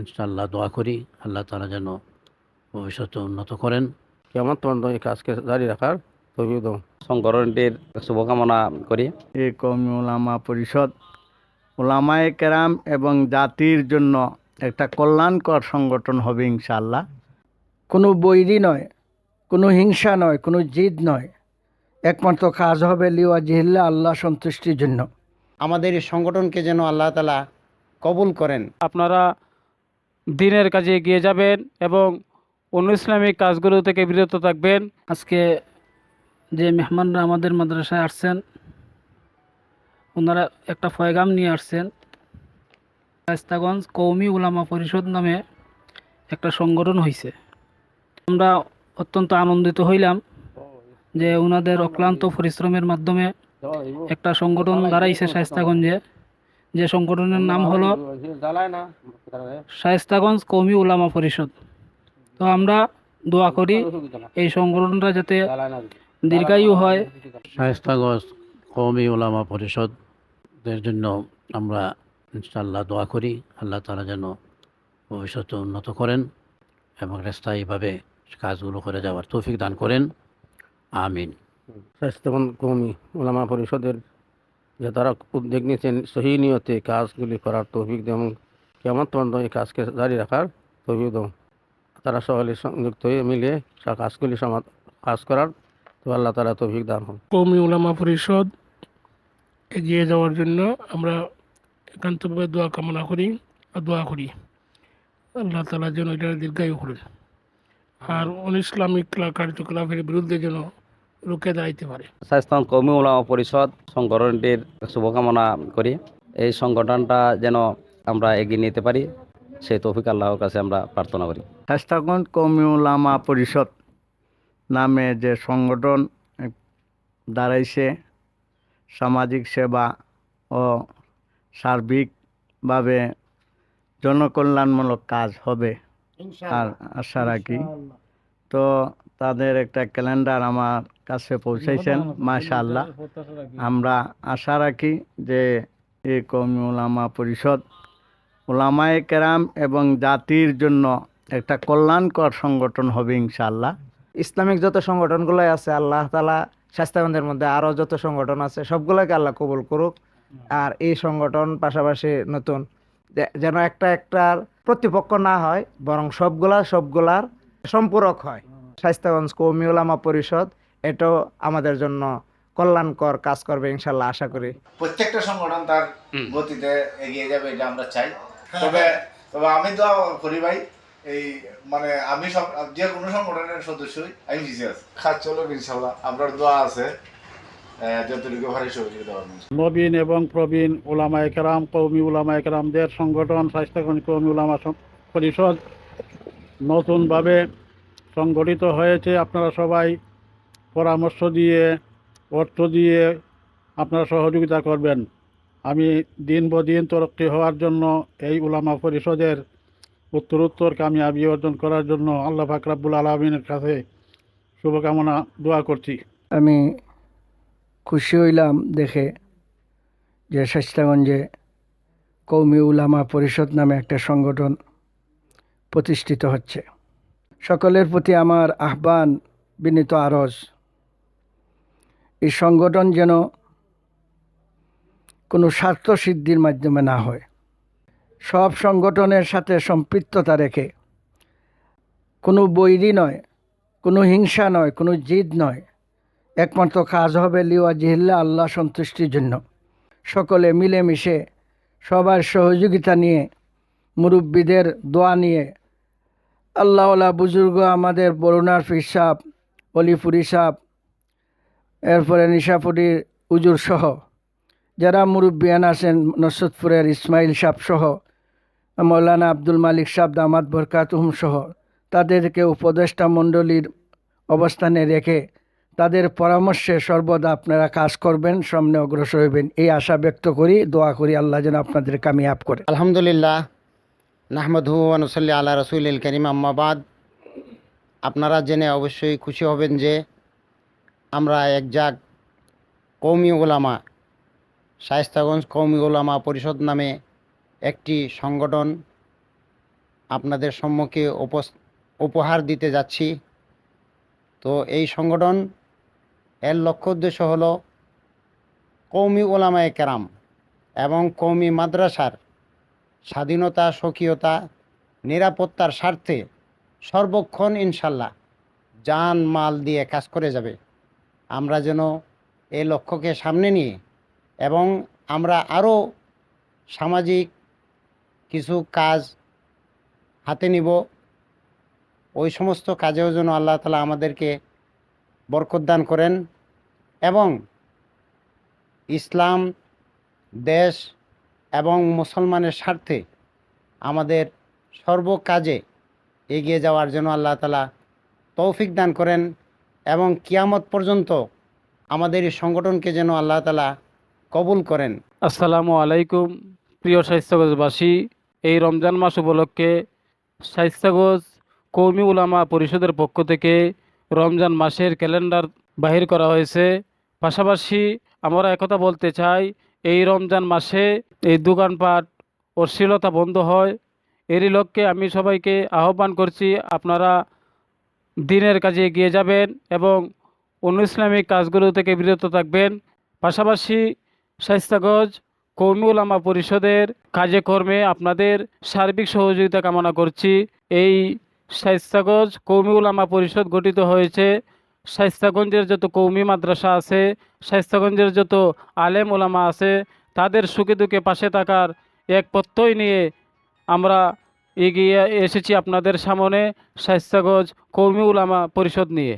ইনশাআল্লাহ দোয়া করি আল্লাহ তালা যেন ভবিষ্যতে উন্নত করেন। কেমন তোমার এই কাজকে জারি রাখার সংগঠনটির শুভকামনা করি। এই কমি ওলামা পরিষদ ওলামায়ে কেরাম এবং জাতির জন্য একটা কল্যাণকর সংগঠন হবে ইনশাআল্লাহ। কোনো বৈরী নয় কোনো হিংসা নয় কোনো জিদ নয়। একমাত্র কাজ হবে লিওয়া জিহিল্লা আল্লাহ সন্তুষ্টির জন্য। আমাদের এই সংগঠনকে যেন আল্লাহ তালা কবুল করেন। আপনারা দিনের কাজে এগিয়ে যাবেন এবং অন্য ইসলামিক কাজগুলো থেকে বিরত থাকবেন। আজকে যে মেহমানরা আমাদের মাদ্রাসায় আসছেন, ওনারা একটা ফয়গাম নিয়ে আসছেন। রাস্তাগঞ্জ কৌমি উলামা পরিষদ নামে একটা সংগঠন হয়েছে আমরা অত্যন্ত আনন্দিত হইলাম যে ওনাদের অক্লান্ত পরিশ্রমের মাধ্যমে একটা সংগঠন দাঁড়াইছে শায়স্তাগঞ্জে। যে সংগঠনের নাম হলো শায়স্তাগঞ্জ কৌমি উলামা পরিষদ। তো আমরা দোয়া করি এই সংগঠনটা যাতে দীর্ঘায়ু হয়। শায়স্তাগঞ্জ কওমি ওলামা পরিষদের জন্য আমরা ইনশাআল্লাহ দোয়া করি। আল্লাহ তারা যেন ভবিষ্যতে উন্নত করেন এবং স্থায়ীভাবে কাজগুলো করে যাওয়ার তৌফিক দান করেন। আমিন। স্বাস্থ্যবান কৌমি ওলামা পরিষদের যে তারা উদ্যোগ নিয়েছেন সহি নিয়তে কাজগুলি করার তৌফিক দেন কেমন তোমার এই কাজকে জারি রাখার তৌফিক দাও তারা সকলে সংযুক্ত হয়ে মিলে কাজগুলি সমাধ কাজ করার তো আল্লাহ তালা তৌফিক দান হন কৌমি ওলামা পরিষদ এগিয়ে যাওয়ার জন্য আমরা একান্তভাবে দোয়া কামনা করি আর দোয়া করি। আল্লাহ তালা যেন এটা দীর্ঘায়ু করেন। আর অন ইসলামিক কার্যকলাপের বিরুদ্ধে যেন রুখে দাঁড়াইতে পারে। স্বাস্থ্য কর্মী ওলামা পরিষদ সংগঠনটির শুভকামনা করি। এই সংগঠনটা যেন আমরা এগিয়ে নিতে পারি সেই তৌফিক আল্লাহর কাছে আমরা প্রার্থনা করি। শাস্তাগঞ্জ কৌমি ওলামা পরিষদ নামে যে সংগঠন দাঁড়াইছে সামাজিক সেবা ও সার্বিকভাবে জনকল্যাণমূলক কাজ হবে আর আশা রাখি। তো তাদের একটা ক্যালেন্ডার আমার কাছে পৌঁছাইছেন মাশাআল্লাহ। আমরা আশা রাখি যে এই কমি ওলামা পরিষদ ওলামায়ে কেরাম এবং জাতির জন্য একটা কল্যাণকর সংগঠন হবে ইনশাআল্লাহ। ইসলামিক যত সংগঠনগুলো আছে আল্লাহ তালা স্বাস্থ্যগঞ্জের মধ্যে আরও যত সংগঠন আছে সবগুলোকে আল্লাহ কবুল করুক। আর এই সংগঠন পাশাপাশি নতুন যেন একটা একটার প্রতিপক্ষ না হয় বরং সবগুলা সবগুলার সম্পূরক হয়। স্বাস্থ্যগঞ্জ কৌমি ওলামা পরিষদ এটাও আমাদের জন্য কল্যাণকর কাজ করবে ইনশাল্লাহ আশা করি। প্রত্যেকটা সংগঠন তার গতিতে এগিয়ে যাবে এটা আমরা চাই। তবে তবে আমি তো করি ভাই এই মানে আমি সব যে কোনো সংগঠনের সদস্যই আমি ভিজে আছি। কাজ চলো ইনশাল্লাহ আপনার দোয়া আছে নবীন এবং প্রবীণ ওলামা একরাম কৌমি ওলামা একরামদের সংগঠন স্বাস্থ্যগঞ্জ কৌমি ওলামা পরিষদ নতুনভাবে সংগঠিত হয়েছে, আপনারা সবাই পরামর্শ দিয়ে, অর্থ দিয়ে আপনারা সহযোগিতা করবেন। আমি দিন ব দিন তরক্কি হওয়ার জন্য এই উলামা পরিষদের উত্তরোত্তর কামিয়াবি অর্জন করার জন্য আল্লাহ ফাকরাবুল আলমিনের কাছে শুভকামনা, দোয়া করছি। আমি খুশি হইলাম দেখে যে শাস্তাগঞ্জে কৌমি উলামা পরিষদ নামে একটা সংগঠন প্রতিষ্ঠিত হচ্ছে। সকলের প্রতি আমার আহ্বান বিনীত আরজ। এই সংগঠন যেন কোনো স্বার্থ সিদ্ধির মাধ্যমে না হয়। সব সংগঠনের সাথে সম্পৃক্ততা রেখে, কোনো বৈরী নয়, কোনো হিংসা নয়, কোনো জিদ নয়, একমাত্র কাজ হবে লিওয়া জিহিল্লা আল্লাহ সন্তুষ্টির জন্য। সকলে মিলেমিশে সবার সহযোগিতা নিয়ে, মুরব্বীদের দোয়া নিয়ে আল্লাহওয়ালা বুজুর্গ আমাদের বরুণার ফির সাহ অলিপুরি সাপ এরপরে নিশাপুরির উজুর সহ, যারা মুরব্বিয়ান আছেন নসরতপুরের ইসমাইল সাহ সহ, মৌলানা আব্দুল মালিক সাহ দামাদ বরকাতুহম সহ, তাদেরকে উপদেষ্টা মণ্ডলীর অবস্থানে রেখে তাদের পরামর্শে সর্বদা আপনারা কাজ করবেন, সামনে অগ্রসর হইবেন। এই আশা ব্যক্ত করি, দোয়া করি আল্লাহ যেন আপনাদের কামিয়াব করে। আলহামদুলিল্লাহ নাহমদহু আনুসল্লি আল্লাহ রসুল করিম। আম্মাবাদ আপনারা জেনে অবশ্যই খুশি হবেন যে আমরা এক জাগ কৌমি ওলামা শায়স্তাগঞ্জ কৌমি ওলামা পরিষদ নামে একটি সংগঠন আপনাদের সম্মুখে উপহার দিতে যাচ্ছি। তো এই সংগঠন, এর লক্ষ্য উদ্দেশ্য হলো কৌমি ওলামায়ে কেরাম এবং কৌমি মাদ্রাসার স্বাধীনতা, স্বকীয়তা, নিরাপত্তার স্বার্থে সর্বক্ষণ ইনশাল্লাহ জান, মাল দিয়ে কাজ করে যাবে। আমরা যেন এই লক্ষ্যকে সামনে নিয়ে এবং আমরা আরও সামাজিক কিছু কাজ হাতে নিব। ওই সমস্ত কাজেও যেন আল্লাহ তালা আমাদেরকে বরকত দান করেন এবং ইসলাম, দেশ এবং মুসলমানের স্বার্থে আমাদের সর্ব কাজে এগিয়ে যাওয়ার জন্য আল্লাহ তালা তৌফিক দান করেন এবং কিয়ামত পর্যন্ত আমাদের এই সংগঠনকে যেন আল্লাহ তালা কবুল করেন। আসসালামু আলাইকুম, প্রিয় স্বাস্থ্যগোজবাসী। এই রমজান মাস উপলক্ষে স্বাস্থ্যগোজ কৌমি উলামা পরিষদের পক্ষ থেকে রমজান মাসের ক্যালেন্ডার বাহির করা হয়েছে। পাশাপাশি আমরা একথা বলতে চাই এই রমজান মাসে এই দোকানপাট অশ্লীলতা বন্ধ হয়। এরই লক্ষ্যে আমি সবাইকে আহ্বান করছি, আপনারা দিনের কাজে এগিয়ে যাবেন এবং অন্য ইসলামিক কাজগুলো থেকে বিরত থাকবেন। পাশাপাশি স্বাস্থ্যগজ কৌমি উলামা পরিষদের কাজে কর্মে আপনাদের সার্বিক সহযোগিতা কামনা করছি। এই স্বাস্থ্যগজ কৌমি উলামা পরিষদ গঠিত হয়েছে স্বাস্থ্যগঞ্জের যত কৌমি মাদ্রাসা আছে, স্বাস্থ্যগঞ্জের যত আলেম ওলামা আছে, তাদের সুখে দুঃখে পাশে থাকার এক প্রত্যয় নিয়ে আমরা এগিয়ে এসেছি আপনাদের সামনে স্বাস্থ্যগঞ্জ কৌমি উলামা পরিষদ নিয়ে।